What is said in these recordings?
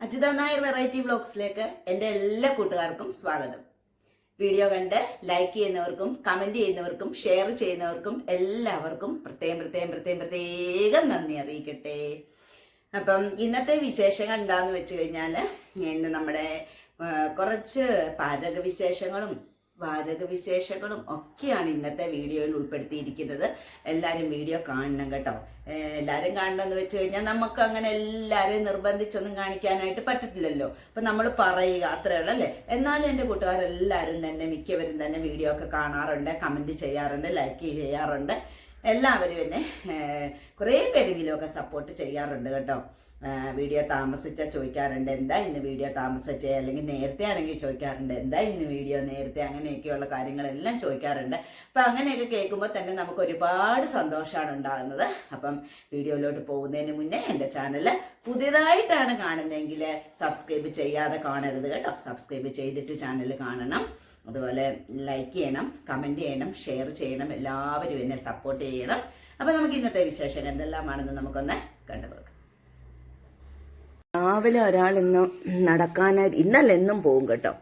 Ajitha Nair variety വ്ളോഗ്സിലേക്ക് എന്റെ എല്ലാ കൂട്ടുകാർക്കും സ്വാഗതം. വീഡിയോ കണ്ട് ലൈക്ക് ചെയ്യുന്നവർക്കും കമന്റ് ചെയ്യുന്നവർക്കും ഷെയർ ചെയ്യുന്നവർക്കും എല്ലാവർക്കും പ്രത്യേകം പ്രത്യേകം പ്രത്യേകം പ്രത്യേകം നന്ദി അറിയിക്കട്ടെ. അപ്പം ഇന്നത്തെ വിശേഷങ്ങൾ എന്താണെന്ന് വെച്ച് കഴിഞ്ഞാൽ ഇന്ന് നമ്മുടെ കുറച്ച് പാചക വിശേഷങ്ങളും വാചക വിശേഷങ്ങളും ഒക്കെയാണ് ഇന്നത്തെ വീഡിയോയിൽ ഉൾപ്പെടുത്തിയിരിക്കുന്നത്. എല്ലാവരും വീഡിയോ കാണണം കേട്ടോ. എല്ലാവരും കാണണമെന്ന് വെച്ച് കഴിഞ്ഞാൽ നമുക്ക് അങ്ങനെ എല്ലാവരെയും നിർബന്ധിച്ചൊന്നും കാണിക്കാനായിട്ട് പറ്റത്തില്ലല്ലോ. അപ്പം നമ്മൾ പറയുക അത്രേ ഉള്ളൂ അല്ലേ? എന്നാലും എന്റെ കൂട്ടുകാരെല്ലാവരും തന്നെ മിക്കവരും തന്നെ വീഡിയോ ഒക്കെ കാണാറുണ്ട് കമന്റ് ചെയ്യാറുണ്ട് ലൈക്ക് ചെയ്യാറുണ്ട്. എല്ലാവരും എന്നെ കുറേ പേരെങ്കിലുമൊക്കെ സപ്പോർട്ട് ചെയ്യാറുണ്ട് കേട്ടോ. വീഡിയോ താമസിച്ച ചോദിക്കാറുണ്ട് എന്താ ഇന്ന് വീഡിയോ താമസിച്ചേ? അല്ലെങ്കിൽ നേരത്തെ ആണെങ്കിൽ ചോദിക്കാറുണ്ട് എന്താ ഇന്ന് വീഡിയോ? നേരത്തെ അങ്ങനെയൊക്കെയുള്ള കാര്യങ്ങളെല്ലാം ചോദിക്കാറുണ്ട്. അപ്പം അങ്ങനെയൊക്കെ കേൾക്കുമ്പോൾ തന്നെ നമുക്ക് ഒരുപാട് സന്തോഷമാണ് ഉണ്ടാകുന്നത്. അപ്പം വീഡിയോയിലോട്ട് പോകുന്നതിന് മുന്നേ എന്റെ ചാനൽ പുതിയതായിട്ടാണ് കാണുന്നതെങ്കിൽ സബ്സ്ക്രൈബ് ചെയ്യാതെ കാണരുത് കേട്ടോ. സബ്സ്ക്രൈബ് ചെയ്തിട്ട് ചാനൽ കാണണം. അതുപോലെ ലൈക്ക് ചെയ്യണം കമന്റ് ചെയ്യണം ഷെയർ ചെയ്യണം. എല്ലാവരും എന്നെ സപ്പോർട്ട് ചെയ്യണം. അപ്പോൾ നമുക്ക് ഇന്നത്തെ വിശേഷം എന്തെല്ലാമാണെന്ന് നമുക്കൊന്ന് കണ്ടു നോക്കാം രാവിലെ ഒരാൾ ഇന്ന് നടക്കാനായിട്ട് ഇന്നല്ല എന്നും പോകും കേട്ടോ.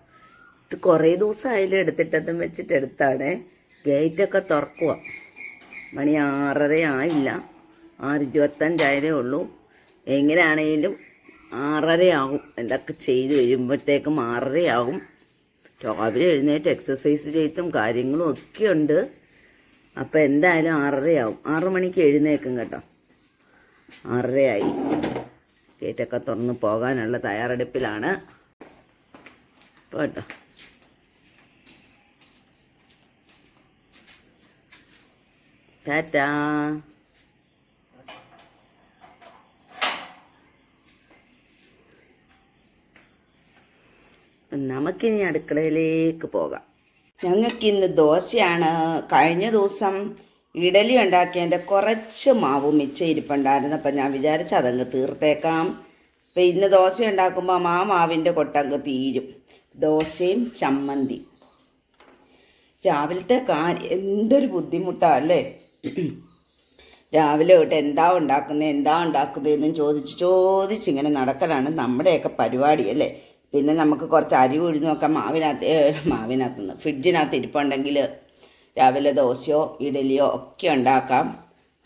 ഇത് കുറേ ദിവസമായാലും എടുത്തിട്ടതും വെച്ചിട്ട് എടുത്താണ്. ഗേറ്റൊക്കെ തുറക്കുക മണി ആറര ആയില്ല ആറ് ഇരുപത്തഞ്ചായതേ ഉള്ളൂ. എങ്ങനെയാണേലും ആറരയാകും. എന്തൊക്കെ ചെയ്ത് വരുമ്പോഴത്തേക്കും ആറരയാകും. രാവിലെ എഴുന്നേറ്റ് എക്സസൈസ് ചെയ്തും കാര്യങ്ങളും ഒക്കെ ഉണ്ട് അപ്പോൾ എന്തായാലും ആറരയാവും ആറു മണിക്ക് എഴുന്നേക്കും കേട്ടോ. ആറരയായി. ഗേറ്റൊക്കെ തുറന്ന് പോകാനുള്ള തയ്യാറെടുപ്പിലാണ്. ഇപ്പോൾ കേട്ടോ ടാറ്റാ. നമുക്കിനി അടുക്കളയിലേക്ക് പോകാം. ഞങ്ങൾക്കിന്ന് ദോശയാണ്. കഴിഞ്ഞ ദിവസം ഇഡലി ഉണ്ടാക്കിയതിന്റെ കുറച്ച് മാവ് മിച്ചം ഇരിപ്പുണ്ടായിരുന്നു. അപ്പം ഞാൻ വിചാരിച്ചു അതങ്ങ് തീർത്തേക്കാം. അപ്പം ഇന്ന് ദോശ ഉണ്ടാക്കുമ്പോൾ ആ മാവിന്റെ കൊട്ടങ്ങ് തീരും. ദോശയും ചമ്മന്തി. രാവിലത്തെ കാര്യം എന്തൊരു ബുദ്ധിമുട്ടാണ് അല്ലേ? രാവിലെ തൊട്ട് എന്താ ഉണ്ടാക്കുന്നത് എന്താ ഉണ്ടാക്കുന്നതെന്നും ചോദിച്ച് ഇങ്ങനെ നടക്കലാണ് നമ്മുടെയൊക്കെ പരിപാടി അല്ലേ? പിന്നെ നമുക്ക് കുറച്ച് അരി ഉഴുന്നൊക്കെ മാവിനകത്ത് മാവിനകത്തുനിന്ന് മാവിനകത്ത് നിന്ന് ഫ്രിഡ്ജിനകത്ത് ഇരിപ്പുണ്ടെങ്കിൽ രാവിലെ ദോശയോ ഇഡലിയോ ഒക്കെ ഉണ്ടാക്കാം.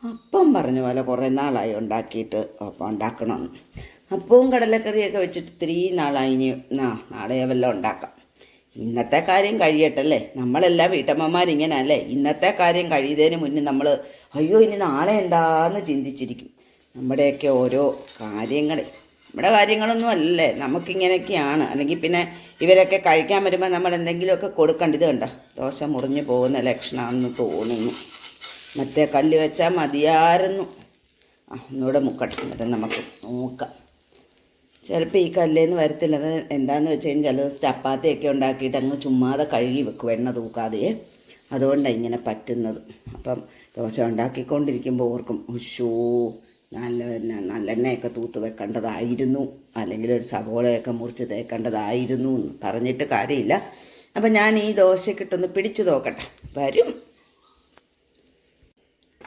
അപ്പം പറഞ്ഞ പോലെ കുറേ നാളായി ഉണ്ടാക്കിയിട്ട് അപ്പം ഉണ്ടാക്കണമെന്ന് അപ്പവും കടലക്കറിയൊക്കെ വെച്ചിട്ട് ഇത്തിരി നാളായി ഇനി നാ നാളെ വല്ലതും ഉണ്ടാക്കാം. ഇന്നത്തെ കാര്യം കഴിയട്ടല്ലേ? നമ്മളെല്ലാ വീട്ടമ്മമാരിങ്ങനെ അല്ലേ ഇന്നത്തെ കാര്യം കഴിയുന്നതിന് മുന്നേ നമ്മൾ അയ്യോ ഇനി നാളെ എന്താന്ന് ചിന്തിച്ചിരിക്കും. നമ്മുടെയൊക്കെ ഓരോ കാര്യങ്ങൾ നമ്മുടെ കാര്യങ്ങളൊന്നും അല്ലേ നമുക്കിങ്ങനെയൊക്കെയാണ്. അല്ലെങ്കിൽ പിന്നെ ഇവരൊക്കെ കഴിക്കാൻ വരുമ്പോൾ നമ്മൾ എന്തെങ്കിലുമൊക്കെ കൊടുക്കേണ്ടത് കണ്ട? ദോശ മുറിഞ്ഞു പോകുന്ന ലക്ഷണമാണെന്ന് തോന്നുന്നു. മറ്റേ കല്ല് വെച്ചാൽ മതിയായിരുന്നു. ആ ഒന്നുകൂടെ മുക്കട്ടെ. എന്നിട്ട് നമുക്ക് നോക്കാം. ചിലപ്പോൾ ഈ കല്ലേന്ന് വരത്തില്ല. അത് എന്താന്ന് വെച്ച് കഴിഞ്ഞാൽ ചില ദിവസം ചപ്പാത്തിയൊക്കെ ഉണ്ടാക്കിയിട്ട് അങ്ങ് ചുമ്മാതെ കഴുകി വെക്കും എണ്ണ തൂക്കാതെ. അതുകൊണ്ടാണ് ഇങ്ങനെ പറ്റുന്നത്. അപ്പം ദോശ ഉണ്ടാക്കിക്കൊണ്ടിരിക്കുമ്പോൾ ഓർക്കും ഉഷോ നല്ല നല്ലെണ്ണയൊക്കെ തൂത്ത് വെക്കേണ്ടതായിരുന്നു. അല്ലെങ്കിൽ ഒരു സവോളയൊക്കെ മുറിച്ച് തേക്കേണ്ടതായിരുന്നു എന്ന് പറഞ്ഞിട്ട് കാര്യമില്ല. അപ്പം ഞാൻ ഈ ദോശക്കിട്ടൊന്ന് പിടിച്ചു നോക്കട്ടെ. വരും.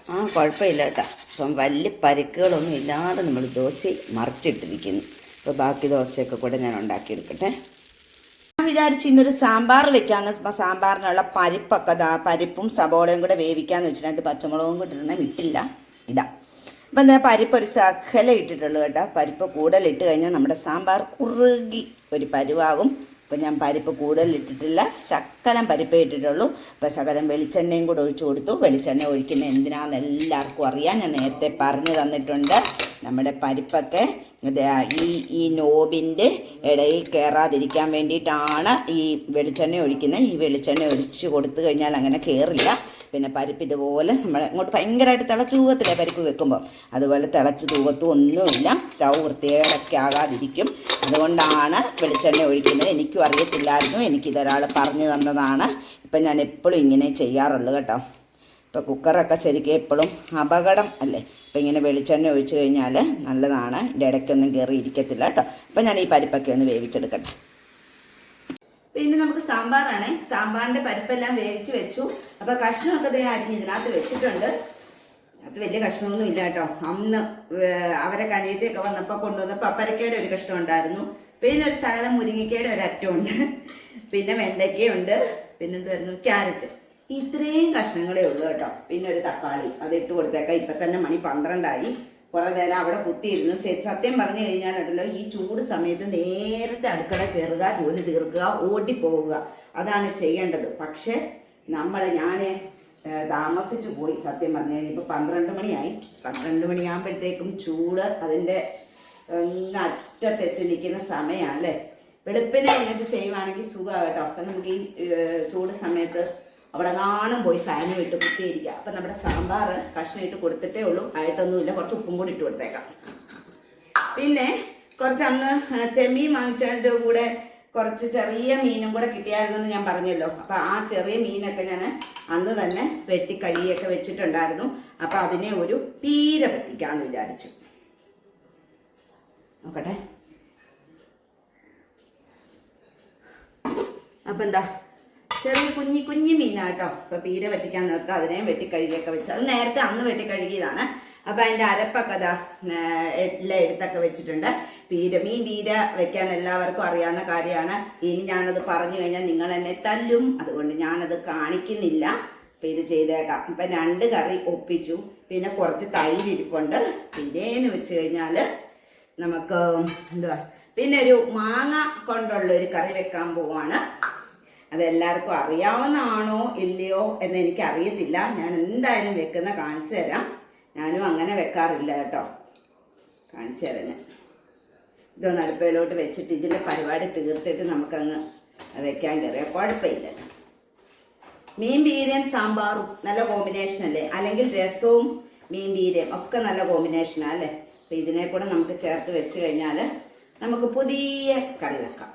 ആ കുഴപ്പമില്ല കേട്ടോ. അപ്പം വലിയ പരിക്കുകളൊന്നും ഇല്ലാതെ നമ്മൾ ദോശ മറിച്ചിട്ടിരിക്കുന്നു. അപ്പോൾ ബാക്കി ദോശയൊക്കെ കൂടെ ഞാൻ ഉണ്ടാക്കിയെടുക്കട്ടെ. ഞാൻ വിചാരിച്ച് ഇന്നൊരു സാമ്പാർ വെക്കാന്ന് ഇപ്പം സാമ്പാറിനുള്ള പരിപ്പൊക്കെ പരിപ്പും സബോളയും കൂടെ വേവിക്കാന്ന് വെച്ചിട്ടുണ്ട് പച്ചമുളകും കൂടെ ഇടണം വിട്ടില്ല ഇടാം. അപ്പം എന്താ പരിപ്പ് ഒരു ശകല ഇട്ടിട്ടുള്ളൂ കേട്ടോ. പരിപ്പ് കൂടുതലിട്ട് കഴിഞ്ഞാൽ നമ്മുടെ സാമ്പാർ കുറുകി ഒരു പരുവാകും. ഇപ്പം ഞാൻ പരിപ്പ് കൂടുതലിട്ടിട്ടില്ല ശക്കലം പരിപ്പേ ഇട്ടിട്ടുള്ളൂ. അപ്പം ശകലം വെളിച്ചെണ്ണയും കൂടെ ഒഴിച്ചു കൊടുത്തു. വെളിച്ചെണ്ണ ഒഴിക്കുന്ന എന്തിനാണെന്ന് എല്ലാവർക്കും അറിയാം. ഞാൻ നേരത്തെ പറഞ്ഞു തന്നിട്ടുണ്ട് നമ്മുടെ പരിപ്പൊക്കെ. ഈ ഈ നോബിന്റെ ഇടയിൽ കയറാതിരിക്കാൻ വേണ്ടിയിട്ടാണ് ഈ വെളിച്ചെണ്ണ ഒഴിക്കുന്നത്. ഈ വെളിച്ചെണ്ണ ഒഴിച്ചു കൊടുത്തു കഴിഞ്ഞാൽ അങ്ങനെ കയറില്ല. പിന്നെ പരിപ്പ് ഇതുപോലെ നമ്മൾ ഇങ്ങോട്ട് ഭയങ്കരമായിട്ട് തിളച്ച് തൂവത്തില്ലേ പരിപ്പ് വെക്കുമ്പോൾ അതുപോലെ തിളച്ച് തൂവത്തും ഒന്നുമില്ല സ്റ്റൗ വൃത്തികേടൊക്കെ ആകാതിരിക്കും. അതുകൊണ്ടാണ് വെളിച്ചെണ്ണ ഒഴിക്കുന്നത്. എനിക്കും അറിയത്തില്ലായിരുന്നു. എനിക്കിതൊരാൾ പറഞ്ഞു തന്നതാണ്. ഇപ്പം ഞാൻ എപ്പോഴും ഇങ്ങനെ ചെയ്യാറുള്ളൂ കേട്ടോ. ഇപ്പോൾ കുക്കറൊക്കെ ശരിക്കും എപ്പോഴും അപകടം അല്ലേ? അപ്പോൾ ഇങ്ങനെ വെളിച്ചെണ്ണ ഒഴിച്ചു കഴിഞ്ഞാൽ നല്ലതാണ്. ഇടയ്ക്കൊന്നും കയറി ഇരിക്കത്തില്ല കേട്ടോ. അപ്പോൾ ഞാൻ ഈ പരിപ്പൊക്കെ ഒന്ന് വേവിച്ചെടുക്കട്ടെ. പിന്നെ നമുക്ക് സാമ്പാറാണ്. സാമ്പാറിന്റെ പരിപ്പെല്ലാം വേവിച്ച് വെച്ചു. അപ്പോൾ കഷ്ണമൊക്കെ ദേ അരിഞ്ഞ് ഇതിനകത്ത് വെച്ചിട്ടുണ്ട്. അത് വലിയ കഷ്ണമൊന്നും ഇല്ല കേട്ടോ. അന്ന് അവരെ കനിയത്തെയൊക്കെ വന്നപ്പോൾ കൊണ്ടുവന്നപ്പോൾ പപ്പരക്കയുടെ ഒരു കഷ്ണം ഉണ്ടായിരുന്നു. പിന്നെ ഒരു ശകലം മുരിങ്ങയ്ക്കയുടെ ഒരു അറ്റമുണ്ട് പിന്നെ വെണ്ടയ്ക്കയുണ്ട് പിന്നെ എന്തായിരുന്നു ക്യാരറ്റ്. ഇത്രയും കഷ്ണങ്ങളേ ഉള്ളൂ കേട്ടോ. പിന്നെ ഒരു തക്കാളി. അത് ഇട്ട് കൊടുത്തേക്കാം. ഇപ്പം തന്നെ മണി പന്ത്രണ്ടായി. കുറെ നേരം അവിടെ കുത്തിയിരുന്നു സത്യം പറഞ്ഞു കഴിഞ്ഞാലുണ്ടല്ലോ ഈ ചൂട് സമയത്ത് നേരത്തെ അടുക്കള കയറുക ജോലി തീർക്കുക ഓടിപ്പോവുക. അതാണ് ചെയ്യേണ്ടത്. പക്ഷെ നമ്മൾ ഞാൻ താമസിച്ചു പോയി സത്യം പറഞ്ഞു കഴിഞ്ഞാൽ ഇപ്പം പന്ത്രണ്ട് മണിയായി. പന്ത്രണ്ട് മണിയാകുമ്പോഴത്തേക്കും ചൂട് അതിന്റെ അറ്റത്തെത്തി നിൽക്കുന്ന സമയമാണ് അല്ലേ വെളുപ്പിനെ എന്നിട്ട് ചെയ്യുവാണെങ്കിൽ സുഖമാണ് കേട്ടോ. അപ്പം നമുക്ക് ഈ ചൂട് സമയത്ത് അവിടെ കാണും പോയി ഫാനും ഇട്ട് കുത്തിയിരിക്കുക അപ്പം നമ്മുടെ സാമ്പാർ കഷ്ണം ഇട്ട് കൊടുത്തിട്ടേ ഉള്ളൂ. ആയിട്ടൊന്നുമില്ല. കുറച്ച് ഉപ്പും കൂടി ഇട്ട് കൊടുത്തേക്കാം. പിന്നെ കുറച്ച് അന്ന് ചെമ്മീൻ വാങ്ങിച്ചതിന്റെ കൂടെ കുറച്ച് ചെറിയ മീനും കൂടെ കിട്ടിയായിരുന്നെന്ന് ഞാൻ പറഞ്ഞല്ലോ. അപ്പം ആ ചെറിയ മീനൊക്കെ ഞാൻ അന്ന് തന്നെ വെട്ടി കഴുകിയൊക്കെ വെച്ചിട്ടുണ്ടായിരുന്നു. അപ്പം അതിനെ ഒരു പീര പറ്റിക്കാമെന്ന് വിചാരിച്ചു. നോക്കട്ടെ. അപ്പം എന്താ? ചെറിയ കുഞ്ഞി കുഞ്ഞി മീനാട്ടോ. ഇപ്പൊ പീര വെട്ടിക്കാൻ നേരത്തെ അതിനെയും വെട്ടിക്കഴുകിയൊക്കെ വെച്ചു. അത് നേരത്തെ അന്ന് വെട്ടിക്കഴുകിയതാണ്. അപ്പൊ അതിന്റെ അരപ്പൊക്കെ അതാ എല്ലാം എടുത്തൊക്കെ വെച്ചിട്ടുണ്ട്. പീര മീൻ പീര വെക്കാൻ എല്ലാവർക്കും അറിയാവുന്ന കാര്യമാണ്. ഇനി ഞാനത് പറഞ്ഞു കഴിഞ്ഞാൽ നിങ്ങൾ എന്നെ തല്ലും. അതുകൊണ്ട് ഞാനത് കാണിക്കുന്നില്ല. അപ്പൊ ഇത് ചെയ്തേക്കാം. ഇപ്പൊ രണ്ട് കറി ഒപ്പിച്ചു. പിന്നെ കുറച്ച് തൈര് ഇരിപ്പുണ്ട്. പിന്നേന്ന് വെച്ച് കഴിഞ്ഞാൽ നമുക്ക് എന്തുവാ പിന്നെ ഒരു മാങ്ങ കൊണ്ടുള്ള ഒരു കറി വെക്കാൻ പോവാണ്. അതെല്ലാവർക്കും അറിയാവുന്നതാണോ ഇല്ലയോ എന്ന് എനിക്ക് അറിയത്തില്ല ഞാൻ എന്തായാലും വെക്കുന്ന കാണിച്ചു തരാം. ഞാനും അങ്ങനെ വെക്കാറില്ല കേട്ടോ. കാണിച്ചു തരാം ഞാൻ. ഇതൊന്ന് അടുപ്പയിലോട്ട് വെച്ചിട്ട് ഇതിന്റെ പരിപാടി തീർത്തിട്ട് നമുക്കങ്ങ് വെക്കാൻ കയറിയാൽ കുഴപ്പമില്ല മീൻ ബീരയും സാമ്പാറും നല്ല കോമ്പിനേഷൻ അല്ലേ? അല്ലെങ്കിൽ രസവും മീൻ ബീരയും ഒക്കെ നല്ല കോമ്പിനേഷനാണ് അല്ലേ? അപ്പം ഇതിനെ കൂടെ നമുക്ക് ചേർത്ത് വെച്ച് കഴിഞ്ഞാൽ നമുക്ക് പുതിയ കറി വെക്കാം.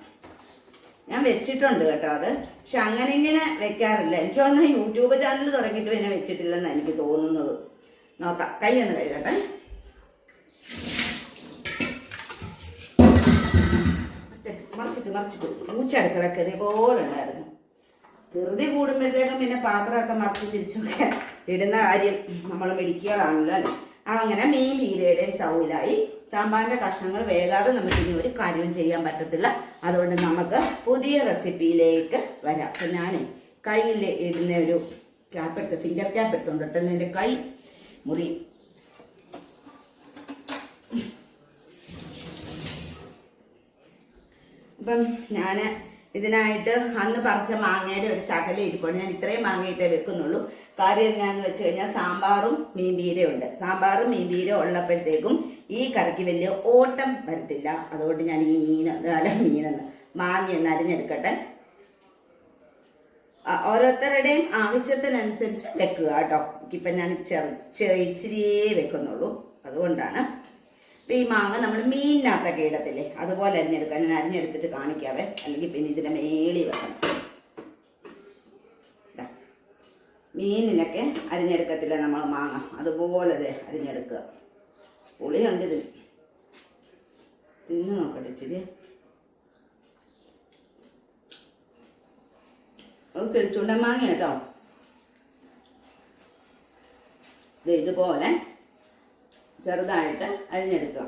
ഞാൻ വെച്ചിട്ടുണ്ട് കേട്ടോ അത്. പക്ഷെ അങ്ങനെ ഇങ്ങനെ വെക്കാറില്ല. എനിക്ക് തോന്നുന്ന യൂട്യൂബ് ചാനൽ തുടങ്ങിയിട്ട് പിന്നെ വെച്ചിട്ടില്ലെന്ന് എനിക്ക് തോന്നുന്നത്. നോക്കാം. കൈ ഒന്ന് കഴുകട്ടെ. മറിച്ചിട്ട് മറിച്ചിട്ട്. പൂച്ച കയറിയ പോലെ ഉണ്ടായിരുന്നു. ധൃതി കൂടുമ്പോഴത്തേക്കും പിന്നെ പാത്രമൊക്കെ മറിച്ച് തിരിച്ചൊക്കെ ഇടുന്ന കാര്യം നമ്മൾ മിടിക്കുകയാണല്ലോ അല്ലേ? അങ്ങനെ മീൻ പീരയുടെയും സൗലായി സാമ്പാറിന്റെ കഷ്ണങ്ങൾ വേകാതെ നമുക്ക് ഇനി ഒരു കാര്യവും ചെയ്യാൻ പറ്റത്തില്ല. അതുകൊണ്ട് നമുക്ക് പുതിയ റെസിപ്പിയിലേക്ക് വരാം. അപ്പം ഞാൻ കയ്യിൽ ഇടുന്ന ഒരു ക്യാപ്പ് എടുത്ത് ഫിംഗർ ക്യാപ്പ് എടുത്തോണ്ട് കേട്ടോ എന്റെ കൈ മുറി. അപ്പം ഞാൻ ഇതിനായിട്ട് അന്ന് പറിച്ച മാങ്ങയുടെ ഒരു ശകലം ഇരിപ്പുണ്ട്. ഞാൻ ഇത്രയും മാങ്ങയിട്ടേ വെക്കുന്നുള്ളൂ. കാര്യം എന്നാന്ന് വെച്ച് കഴിഞ്ഞാൽ സാമ്പാറും മീൻ പീരയും ഉണ്ട് സാമ്പാറും മീൻ പീരയും ഉള്ളപ്പോഴത്തേക്കും ഈ കറിക്ക് വലിയ ഓട്ടം വരത്തില്ല. അതുകൊണ്ട് ഞാൻ ഈ മീൻ അല്ല മീനെന്ന് മാങ്ങി ഒന്ന് അരിഞ്ഞെടുക്കട്ടെ. ഓരോരുത്തരുടെയും ആവശ്യത്തിനനുസരിച്ച് വെക്കുക കേട്ടോ. ഇപ്പം ഞാൻ ചെറു ഇച്ചിരിയേ വെക്കുന്നുള്ളൂ. അതുകൊണ്ടാണ്. ഇപ്പം ഈ മാങ്ങ നമ്മൾ മീനിനകത്തൊക്കെ ഇടത്തില്ലേ? അതുപോലെ അരിഞ്ഞെടുക്കാം ഞാൻ അരിഞ്ഞെടുത്തിട്ട് കാണിക്കാവേ. അല്ലെങ്കിൽ പിന്നെ ഇതിന്റെ മേളി വെക്കണം ദാ. മീനിനൊക്കെ അരിഞ്ഞെടുക്കത്തില്ല നമ്മൾ മാങ്ങ. അതുപോലെ അരിഞ്ഞെടുക്കുക. പുളിയുണ്ട് ഇതിന് തിന്ന് നോക്കട്ടെ ഇച്ചിരി. അത് കിളിച്ചുണ്ട മാങ്ങ കേട്ടോ. ദേ ഇതുപോലെ ചെറുതായിട്ട് അരിഞ്ഞെടുക്കുക.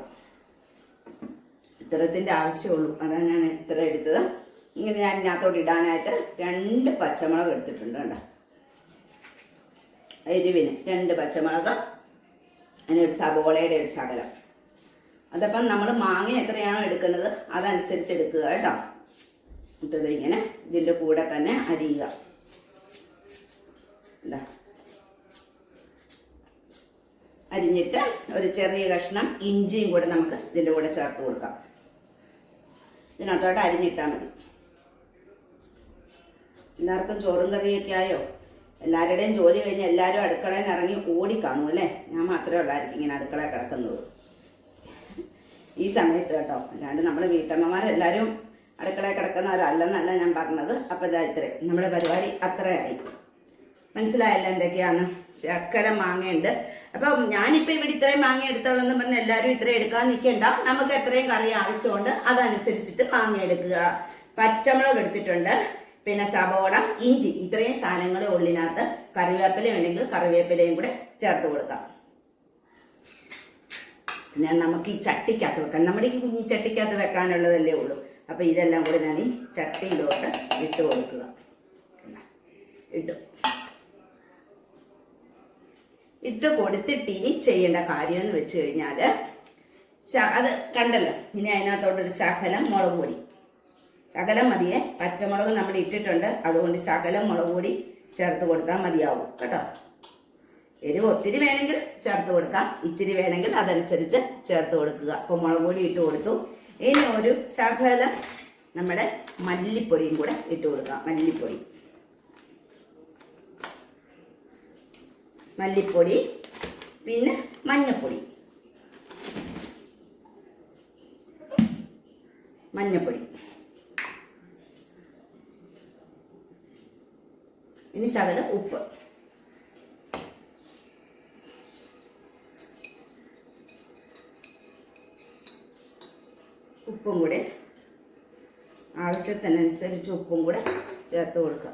ഇത്രത്തിന്റെ ആവശ്യമുള്ളൂ. അതാണ് ഞാൻ ഇത്ര എടുത്തത്. ഇങ്ങനെ ഞാൻ ഇതിനകത്തോട്ട് ഇടാനായിട്ട് രണ്ട് പച്ചമുളക് എടുത്തിട്ടുണ്ട് കേട്ടോ എരിവിന് രണ്ട് പച്ചമുളക് അതിന് ഒരു സബോളയുടെ ഒരു ശകലം. അതപ്പം നമ്മൾ മാങ്ങ എത്രയാണോ എടുക്കുന്നത് അതനുസരിച്ച് എടുക്കുക കേട്ടോ. എന്നിട്ടത് ഇങ്ങനെ ഇതിന്റെ കൂടെ തന്നെ അരിയുക. അരിഞ്ഞിട്ട് ഒരു ചെറിയ കഷ്ണം ഇഞ്ചിയും കൂടെ നമുക്ക് ഇതിന്റെ കൂടെ ചേർത്ത് കൊടുക്കാം. ഇതിനകത്തോട്ട് അരിഞ്ഞിട്ടാൽ മതി. എല്ലാവർക്കും ചോറും കറിയൊക്കെ ആയോ? എല്ലാവരുടെയും ജോലി കഴിഞ്ഞ് എല്ലാവരും അടുക്കളയിൽ നിന്ന് ഇറങ്ങി ഓടിക്കാണും അല്ലേ? ഞാൻ മാത്രമേ ഉള്ളായിരിക്കും ഇങ്ങനെ അടുക്കളയിൽ കിടക്കുന്നത്. ഈ സമയത്ത് കേട്ടോ അല്ലാണ്ട് നമ്മൾ വീട്ടമ്മമാരെല്ലാവരും അടുക്കളയിൽ കിടക്കുന്നവരല്ലെന്നല്ല ഞാൻ പറഞ്ഞത്. അപ്പോൾ ഇതാ ഇത്രയും നമ്മുടെ പരിപാടി അത്രയായി. മനസ്സിലായല്ല എന്തൊക്കെയാന്ന്? ശർക്കര മാങ്ങയുണ്ട്. അപ്പം ഞാനിപ്പോൾ ഇവിടെ ഇത്രയും മാങ്ങ എടുത്തോളെന്ന് പറഞ്ഞ് എല്ലാവരും ഇത്രയും എടുക്കാൻ നിൽക്കേണ്ട. നമുക്ക് എത്രയും കറി ആവശ്യമുണ്ട് അതനുസരിച്ചിട്ട് മാങ്ങ എടുക്കുക. പച്ചമുളക് എടുത്തിട്ടുണ്ട്. പിന്നെ സവോള ഇഞ്ചി ഇത്രയും സാധനങ്ങൾ ഉള്ളിനകത്ത് കറിവേപ്പില ഉണ്ടെങ്കിൽ കറിവേപ്പിലയും കൂടെ ചേർത്ത് കൊടുക്കാം. ഞാൻ നമുക്ക് ഈ ചട്ടിക്കകത്ത് വെക്കാം. നമ്മുടെ ഈ കുഞ്ഞി ചട്ടിക്കകത്ത് വെക്കാനുള്ളതല്ലേ ഉള്ളൂ. അപ്പോൾ ഇതെല്ലാം കൂടെ ഞാൻ ഈ ചട്ടിയിലോട്ട് ഇട്ട് കൊടുക്കുക. ഇട്ടു. ഇട്ട് കൊടുത്തിട്ട് ഇനി ചെയ്യേണ്ട കാര്യം എന്ന് വെച്ച് കഴിഞ്ഞാൽ അത് കണ്ടല്ലോ? ഇനി അതിനകത്തോട്ടൊരു ശകലം മുളക് പൊടി. ശകലം മതിയെ. പച്ചമുളക് നമ്മൾ ഇട്ടിട്ടുണ്ട്. അതുകൊണ്ട് ശകലം മുളക് പൊടി ചേർത്ത് കൊടുത്താൽ മതിയാവും. കേട്ടോ? എരിവ് ഒത്തിരി വേണമെങ്കിൽ ചേർത്ത് കൊടുക്കാം. ഇച്ചിരി വേണമെങ്കിൽ അതനുസരിച്ച് ചേർത്ത് കൊടുക്കുക. അപ്പോൾ മുളക് പൊടി ഇട്ട് കൊടുത്തു. ഇനി ഒരു ശകലം നമ്മുടെ മല്ലിപ്പൊടിയും കൂടെ ഇട്ട് കൊടുക്കാം. മല്ലിപ്പൊടി. മല്ലിപ്പൊടി പിന്നെ മഞ്ഞപ്പൊടി. മഞ്ഞപ്പൊടി. ഇനി ശകലം ഉപ്പ്. ഉപ്പും കൂടെ. ആവശ്യത്തിനനുസരിച്ച് ഉപ്പും കൂടെ ചേർത്ത് കൊടുക്കുക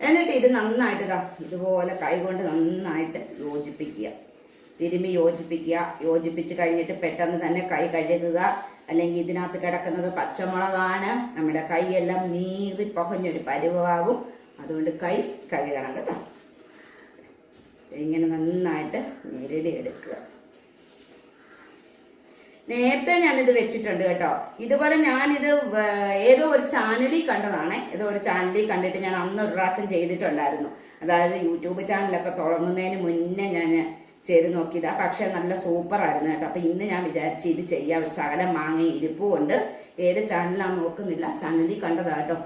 എന്നിട്ട് ഇത് നന്നായിട്ട് ഇതാ ഇതുപോലെ കൈകൊണ്ട് നന്നായിട്ട് യോജിപ്പിക്കുക. തിരുമി യോജിപ്പിക്കുക. യോജിപ്പിച്ച് കഴിഞ്ഞിട്ട് പെട്ടെന്ന് തന്നെ കൈ കഴുകുക. അല്ലെങ്കിൽ ഇതിനകത്ത് കിടക്കുന്നത് പച്ചമുളകാണ്. നമ്മുടെ കൈയെല്ലാം നീറി പൊഹഞ്ഞൊരു പരുവാകും അതുകൊണ്ട് കൈ കഴുകണം കേട്ടോ. ഇങ്ങനെ നന്നായിട്ട് ഞെരടി എടുക്കുക. നേരത്തെ ഞാനിത് വെച്ചിട്ടുണ്ട് കേട്ടോ. ഇതുപോലെ ഞാനിത് ഏതോ ഒരു ചാനലിൽ കണ്ടതാണ്. ഏതോ ഒരു ചാനലിൽ കണ്ടിട്ട് ഞാൻ അന്ന് ഒരു പ്രാവശ്യം ചെയ്തിട്ടുണ്ടായിരുന്നു. അതായത് യൂട്യൂബ് ചാനലൊക്കെ തുടങ്ങുന്നതിന് മുന്നേ ഞാൻ ചെയ്ത് നോക്കിയതാ. പക്ഷെ നല്ല സൂപ്പർ ആയിരുന്നു കേട്ടോ. അപ്പൊ ഇന്ന് ഞാൻ വിചാരിച്ച് ഇത് ചെയ്യാം. ഒരു ശകലം മാങ്ങ ഇരിപ്പുണ്ട് ഏത് ചാനലാന്ന് നോക്കുന്നില്ല ചാനലിൽ കണ്ടതാ കേട്ടോ.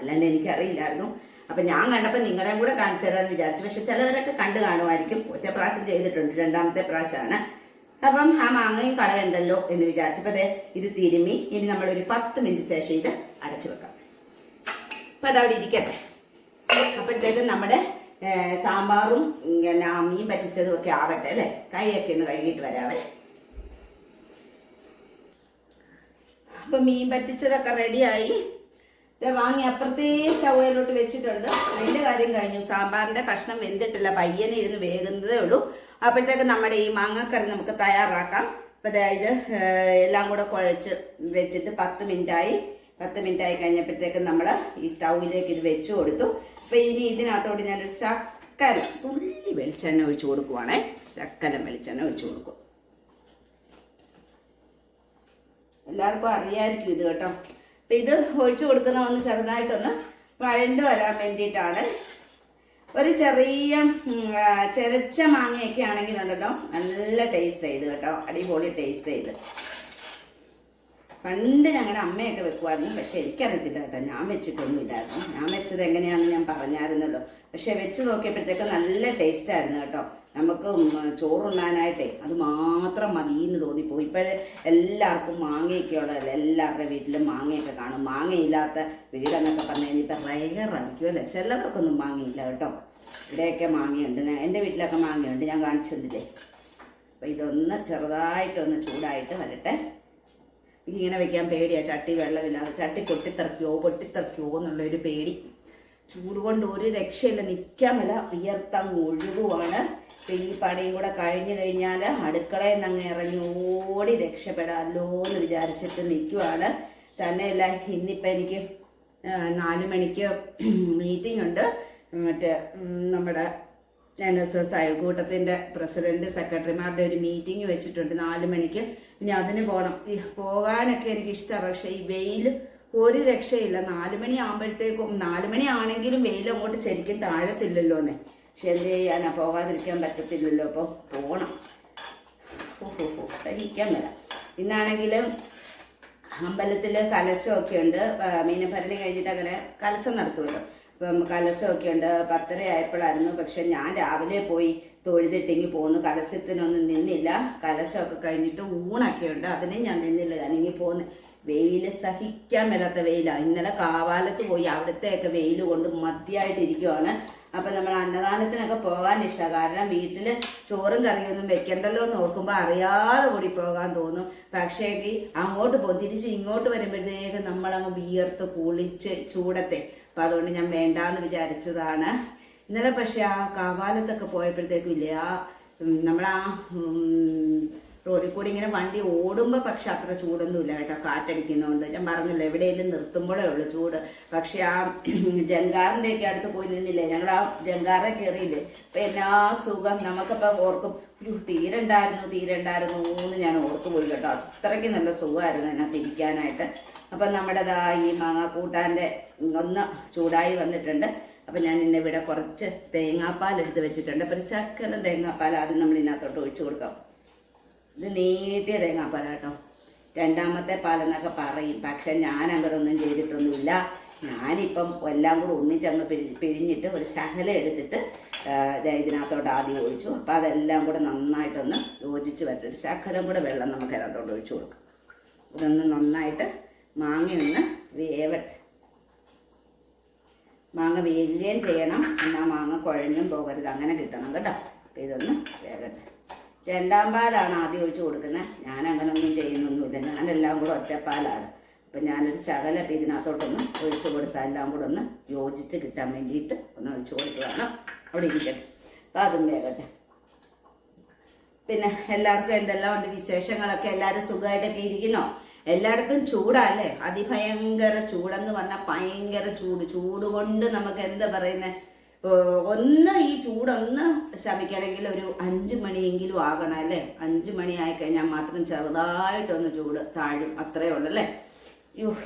അല്ലാണ്ട് എനിക്കറിയില്ലായിരുന്നു. അപ്പൊ ഞാൻ കണ്ടപ്പോൾ നിങ്ങളെയും കൂടെ കാണിച്ചു തരാമെന്ന് വിചാരിച്ചു. പക്ഷെ ചിലവരൊക്കെ കണ്ടു കാണുമായിരിക്കും. ഒറ്റ പ്രാവശ്യം ചെയ്തിട്ടുണ്ട്. രണ്ടാമത്തെ പ്രാവശ്യമാണ്. അപ്പം ആ മാങ്ങയും കളയണ്ടല്ലോ എന്ന് വിചാരിച്ചപ്പോൾ അതെ ഇത് തിരുമ്മി. ഇനി നമ്മൾ ഒരു പത്ത് മിനിറ്റ് ശേഷം ഇത് അടച്ചു വെക്കാം. അപ്പൊ അതവിടെ ഇരിക്കട്ടെ. അപ്പോഴത്തേക്കും നമ്മുടെ സാമ്പാറും പിന്നെ മീൻ പറ്റിച്ചതും ഒക്കെ ആവട്ടെ അല്ലേ? കൈയൊക്കെ ഒന്ന് കഴുകിയിട്ട് വരാവേ അപ്പൊ മീൻ പറ്റിച്ചതൊക്കെ റെഡിയായി ഇത് വാങ്ങി അപ്പുറത്തേ സ്റ്റൗവിലോട്ട് വെച്ചിട്ടുണ്ട്. അതിന്റെ കാര്യം കഴിഞ്ഞു. സാമ്പാറിന്റെ കഷ്ണം വെന്തിട്ടില്ല. പയ്യനെ ഇരുന്ന് വേകുന്നതേ ഉള്ളൂ. അപ്പോഴത്തേക്ക് നമ്മുടെ ഈ മാങ്ങാക്കറി നമുക്ക് തയ്യാറാക്കാം. അപ്പം അതായത് എല്ലാം കൂടെ കുഴച്ച് വെച്ചിട്ട് പത്ത് മിനിറ്റായി. പത്ത് മിനിറ്റ് ആയി കഴിഞ്ഞപ്പോഴത്തേക്ക് നമ്മൾ ഈ സ്റ്റൗവിലേക്ക് ഇത് വെച്ച് കൊടുത്തു. അപ്പം ഇനി ഇതിനകത്തോട്ട് ഞാനൊരു ശക്കര തുള്ളി വെളിച്ചെണ്ണ ഒഴിച്ചു കൊടുക്കുവാണേ. ശക്കര വെളിച്ചെണ്ണ ഒഴിച്ചു കൊടുക്കും. എല്ലാവർക്കും അറിയാമായിരിക്കും ഇത് കേട്ടോ. അപ്പൊ ഇത് ഒഴിച്ചു കൊടുക്കുന്ന ഒന്ന് ചെറുതായിട്ടൊന്ന് വഴണ്ട് വരാൻ വേണ്ടിയിട്ടാണ്. ഒരു ചെറിയ ചെരച്ച മാങ്ങയൊക്കെ ആണെങ്കിലുണ്ടല്ലോ നല്ല ടേസ്റ്റ് ചെയ്ത് കേട്ടോ. അടിപൊളി ടേസ്റ്റ് ചെയ്ത് പണ്ട് ഞങ്ങളുടെ അമ്മയൊക്കെ വെക്കുമായിരുന്നു പക്ഷെ എനിക്കറിയത്തില്ല കേട്ടോ. ഞാൻ വെച്ചിട്ടൊന്നുമില്ലായിരുന്നു. ഞാൻ വെച്ചത് എങ്ങനെയാണെന്ന് ഞാൻ പറഞ്ഞായിരുന്നല്ലോ. പക്ഷെ വെച്ച് നോക്കിയപ്പോഴത്തേക്ക് നല്ല ടേസ്റ്റ് ആയിരുന്നു കേട്ടോ. നമുക്ക് ചോറുണ്ണാനായിട്ടേ അത് മാത്രം മതി എന്ന് തോന്നിപ്പോയി. ഇപ്പോഴേ എല്ലാവർക്കും മാങ്ങയൊക്കെ ഉള്ളതല്ലേ എല്ലാവരുടെ വീട്ടിലും മാങ്ങയൊക്കെ കാണും. മാങ്ങയില്ലാത്ത വീടെന്നൊക്കെ പറഞ്ഞു കഴിഞ്ഞാൽ അല്ലേ? ചിലവർക്കൊന്നും മാങ്ങയില്ല കേട്ടോ. ഇവിടെയൊക്കെ മാങ്ങയുണ്ട്. എന്റെ വീട്ടിലൊക്കെ മാങ്ങയുണ്ട്. ഞാൻ കാണിച്ചു തന്നില്ലേ? അപ്പം ഇതൊന്ന് ചെറുതായിട്ടൊന്ന് ചൂടായിട്ട് വരട്ടെ. ഇങ്ങനെ വെക്കാൻ പേടിയാണ് ചട്ടി വെള്ളമില്ലാതെ ചട്ടി പൊട്ടിത്തെറിക്കുമോ പൊട്ടിത്തെറിക്കുമോ എന്നുള്ളൊരു പേടി. ചൂട് കൊണ്ട് ഒരു രക്ഷയില്ല. നിൽക്കാമല്ല മേല വിയർത്തങ്ങ് ഒഴുകുവാണ്. ഇപ്പം ഈ പണിയും കൂടെ കഴിഞ്ഞു കഴിഞ്ഞാൽ അടുക്കളയിൽ നിന്ന് അങ്ങ് ഇറങ്ങി ഓടി രക്ഷപ്പെടാമല്ലോ എന്ന് വിചാരിച്ചിട്ട് നിൽക്കുവാണ് തന്നെയല്ല ഇന്നിപ്പോൾ എനിക്ക് നാല് മണിക്ക് മീറ്റിംഗ് ഉണ്ട്. മറ്റേ നമ്മുടെ എൻ എസ് എസ് അയൽക്കൂട്ടത്തിന്റെ പ്രസിഡന്റ് സെക്രട്ടറിമാരുടെ ഒരു മീറ്റിംഗ് വെച്ചിട്ടുണ്ട് നാല് മണിക്ക്. ഇനി അതിന് പോകണം പോകാനൊക്കെ എനിക്ക് ഇഷ്ടമാണ് പക്ഷേ ഈ വെയിൽ ഒരു രക്ഷയില്ല. നാല് മണി ആകുമ്പോഴത്തേക്കും നാല് മണി ആണെങ്കിലും വെയിൽ അങ്ങോട്ട് ശരിക്കും താഴത്തില്ലല്ലോ എന്നേ പക്ഷെ എന്ത് ചെയ്യാനാ? പോകാതിരിക്കാൻ പറ്റത്തില്ലല്ലോ. അപ്പോൾ പോകണം സഹിക്കാൻ വരാം ഇന്നാണെങ്കിലും അമ്പലത്തിൽ കലശമൊക്കെ ഉണ്ട്. മീനഭരണി കഴിഞ്ഞിട്ട് അങ്ങനെ കലശം നടത്തുമല്ലോ. അപ്പം കലശമൊക്കെ ഉണ്ട്. പത്തര ആയപ്പോഴായിരുന്നു. പക്ഷെ ഞാൻ രാവിലെ പോയി തൊഴുതിട്ടിങ്ങി പോന്നു. കലശത്തിനൊന്നും നിന്നില്ല. കലശമൊക്കെ കഴിഞ്ഞിട്ട് ഊണൊക്കെ ഉണ്ട്. അതിനും ഞാൻ നിന്നില്ല. ഞാനിങ്ങി പോന്ന്. വെയിൽ സഹിക്കാൻ മേലാത്ത വെയിലാണ് ഇന്നലെ കാവാലത്ത് പോയി അവിടുത്തെയൊക്കെ വെയിൽ കൊണ്ട് മതിയായിട്ടിരിക്കുവാണ് അപ്പം നമ്മൾ അന്നദാനത്തിനൊക്കെ പോകാൻ ഇഷ്ടമാണ് കാരണം വീട്ടിൽ ചോറും കറിയൊന്നും വെക്കണ്ടല്ലോ എന്ന് ഓർക്കുമ്പോൾ അറിയാതെ കൂടി പോകാൻ തോന്നും. പക്ഷേ അങ്ങോട്ട് പോകും. തിരിച്ച് ഇങ്ങോട്ട് വരുമ്പോഴത്തേക്ക് നമ്മളങ്ങ് വിയർത്ത് കുളിച്ച് ചൂടത്തെ. അപ്പം അതുകൊണ്ട് ഞാൻ വേണ്ടാന്ന് വിചാരിച്ചതാണ്. ഇന്നലെ പക്ഷേ ആ കാവാലത്തൊക്കെ പോയപ്പോഴത്തേക്കും ഇല്ലേ ആ നമ്മളാ റോഡിൽ കൂടി ഇങ്ങനെ വണ്ടി ഓടുമ്പോൾ പക്ഷെ അത്ര ചൂടൊന്നുമില്ല കേട്ടോ. കാറ്റടിക്കുന്നതുകൊണ്ട് ഞാൻ പറഞ്ഞില്ല എവിടെയെങ്കിലും നിർത്തുമ്പോഴേ ഉള്ളൂ ചൂട്. പക്ഷെ ആ ജങ്കാറിന്റെ ഒക്കെ അടുത്ത് പോയി നിന്നില്ലേ? ഞങ്ങൾ ആ ജങ്കാറെ കയറിയില്ലേ അപ്പം എല്ലാ സുഖം. നമുക്കിപ്പോൾ ഓർക്കും ഒരു തീരണ്ടായിരുന്നു തീരണ്ടായിരുന്നു എന്ന് ഞാൻ ഓർത്തു പോയി കേട്ടോ. അത്രയ്ക്ക് നല്ല സുഖമായിരുന്നു അതിനകത്ത് ഇരിക്കാനായിട്ട്. അപ്പം നമ്മുടെ ദാ ഈ മാങ്ങാക്കൂട്ടാന്റെ ഒന്ന് ചൂടായി വന്നിട്ടുണ്ട്. അപ്പം ഞാൻ ഇന്നിവിടെ കുറച്ച് തേങ്ങാപ്പാൽ എടുത്ത് വെച്ചിട്ടുണ്ട്. അപ്പം ഒരു ശക്കലം തേങ്ങാപ്പാൽ ആദ്യം നമ്മൾ ഇതിനകത്തോട്ട് ഒഴിച്ചു കൊടുക്കാം. ഇത് നീട്ടിയ തേങ്ങാപ്പാൽ കേട്ടോ രണ്ടാമത്തെ പാലെന്നൊക്കെ പറയും. പക്ഷെ ഞാൻ അങ്ങനെ ഒന്നും ചെയ്തിട്ടൊന്നുമില്ല. ഞാനിപ്പം എല്ലാം കൂടെ ഒന്നിച്ചങ്ങ് പിഴി പിഴിഞ്ഞിട്ട് ഒരു ശകല എടുത്തിട്ട് ഇതിനകത്തോട്ട് ആദ്യം ഒഴിച്ചു. അപ്പോൾ അതെല്ലാം കൂടെ നന്നായിട്ടൊന്ന് യോജിച്ച് വരട്ടെ. ശകലം കൂടെ വെള്ളം നമുക്ക് അതിനകത്തോട്ട് ഒഴിച്ചു കൊടുക്കാം. ഇതൊന്ന് നന്നായിട്ട് മാങ്ങയൊന്ന് വേവട്ടെ. മാങ്ങ വേകുകയും ചെയ്യണം. എന്നാൽ മാങ്ങ കുഴഞ്ഞും പോകരുത്. അങ്ങനെ കിട്ടണം കേട്ടോ. അപ്പോൾ ഇതൊന്ന് വേകട്ടെ രണ്ടാം പാലാണ് ആദ്യം ഒഴിച്ച് കൊടുക്കുന്നത്. ഞാൻ അങ്ങനെ ഒന്നും ചെയ്യുന്നൊന്നുമില്ല. ഞാനെല്ലാം കൂടെ ഒറ്റപ്പാലാണ് അപ്പം ഞാനൊരു ശകല ഇപ്പം ഇതിനകത്തോട്ടൊന്ന് ഒഴിച്ചു കൊടുത്താൽ എല്ലാം കൂടെ ഒന്ന് യോജിച്ച് കിട്ടാൻ വേണ്ടിയിട്ട് ഒന്ന് ഒഴിച്ചു കൊടുക്കുകയാണ് അവിടെ ഇരിക്കട്ടെ. അപ്പം അതും വേകട്ടെ പിന്നെ എല്ലാവർക്കും എന്തെല്ലാം ഉണ്ട് വിശേഷങ്ങളൊക്കെ? എല്ലാവരും സുഖമായിട്ടൊക്കെ ഇരിക്കുന്നോ? എല്ലായിടത്തും ചൂടാല്ലേ അതിഭയങ്കര ചൂടെന്ന് പറഞ്ഞാൽ ഭയങ്കര ചൂട്. ചൂട് കൊണ്ട് നമുക്ക് എന്താ പറയുന്നത് ഒന്ന് ഈ ചൂടൊന്ന് ശമിക്കണമെങ്കിൽ ഒരു അഞ്ച് മണിയെങ്കിലും ആകണം അല്ലേ? അഞ്ച് മണി ആയിക്കഴിഞ്ഞാൽ മാത്രം ചെറുതായിട്ടൊന്ന് ചൂട് താഴും. അത്രയേ ഉള്ളൂ അല്ലേ?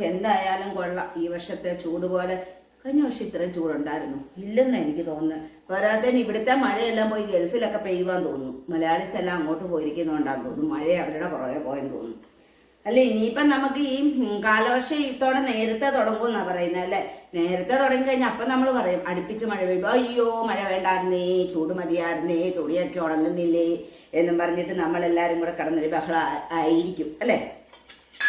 എന്തായാലും കൊള്ളാം. ഈ വർഷത്തെ ചൂട് പോലെ കഴിഞ്ഞ വർഷം ഇത്രയും ചൂടുണ്ടായിരുന്നു. ഇല്ലെന്ന് എനിക്ക് തോന്നുന്നത്. പോരാത്തതിന് ഇവിടുത്തെ മഴയെല്ലാം പോയി ഗൾഫിലൊക്കെ പെയ്യുവാൻ തോന്നുന്നു. മലയാളീസ് എല്ലാം അങ്ങോട്ട് പോയിരിക്കുന്നതുകൊണ്ടാന്ന് തോന്നുന്നു. മഴ അവരുടെ പുറകെ പോയെന്ന് തോന്നുന്നു. അല്ല? ഇനിയിപ്പം നമുക്ക് ഈ കാലവർഷം ഇത്തോടെ നേരത്തെ തുടങ്ങുമെന്നാ പറയുന്നത് അല്ലെ? നേരത്തെ തുടങ്ങി കഴിഞ്ഞാൽ അപ്പം നമ്മൾ പറയും അടുപ്പിച്ച് മഴ പെയ്യുമ്പോൾ അയ്യോ മഴ വേണ്ടായിരുന്നേ ചൂട് മതിയായിരുന്നേ തുണിയൊക്കെ ഉണങ്ങുന്നില്ലേ? എന്നും പറഞ്ഞിട്ട് നമ്മളെല്ലാവരും കൂടെ കിടന്നൊരു ബഹളം ആയിരിക്കും അല്ലേ?